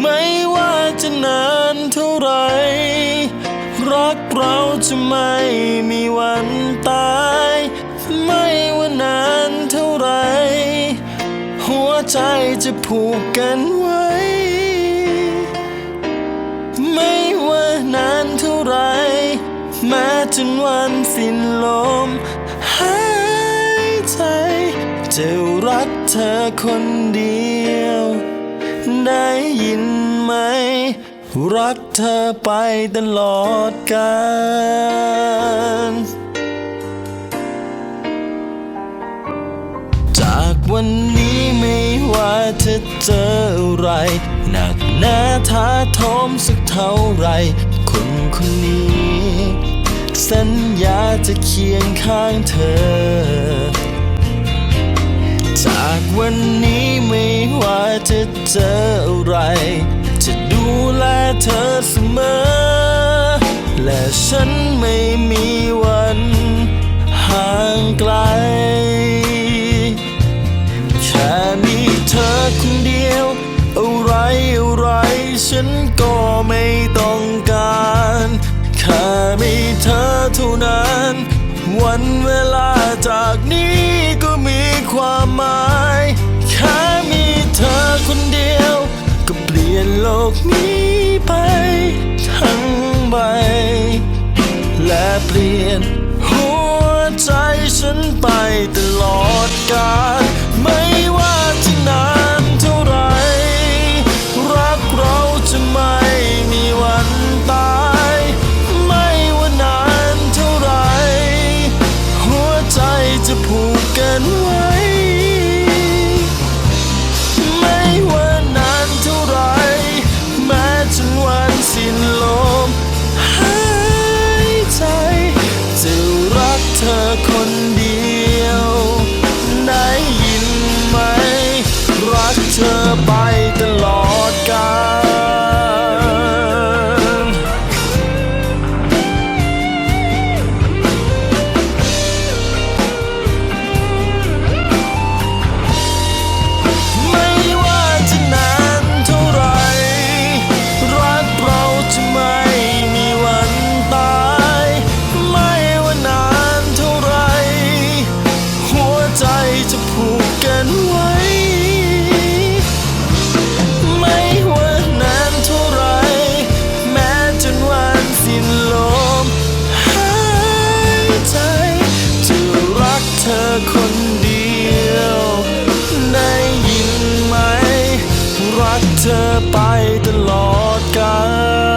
ไม่ว่าจะนานเท่าไร รักเราจะไม่มีวันตาย ไม่ว่านานเท่าไร หัวใจจะผูกกันไว้ ไม่ว่านานเท่าไร แม้จนวันสิ้นลมหายใจจะรักเธอคนเดียว ได้ยินไหม รักเธอไปตลอดกาลจากวันนี้ไม่ว่าจะเจออะไร หนักหนาท้าทมสักเท่าไร คนคนนี้ สัญญาจะเคียงข้างเธอ จากวันนี้ จะเจออะไร จะดูแลเธอเสมอ และฉันไม่มีวันห่างไกล แค่มีเธอคนเดียว อะไรอะไรฉันก็ไม่ต้องการแค่มีเธอเท่านั้น วันเวลาจากนี้ก็มีความหมายแค่มี น หัวใจฉันไปตลอดกาลไม่ว่าจะนานเท่าไร รักเราจะไม่มีวันตาย ไม่ว่านานเท่าไร หัวใจจะผูกกันไว้ เได้ยินไหม รักเธอไปตลอดกาล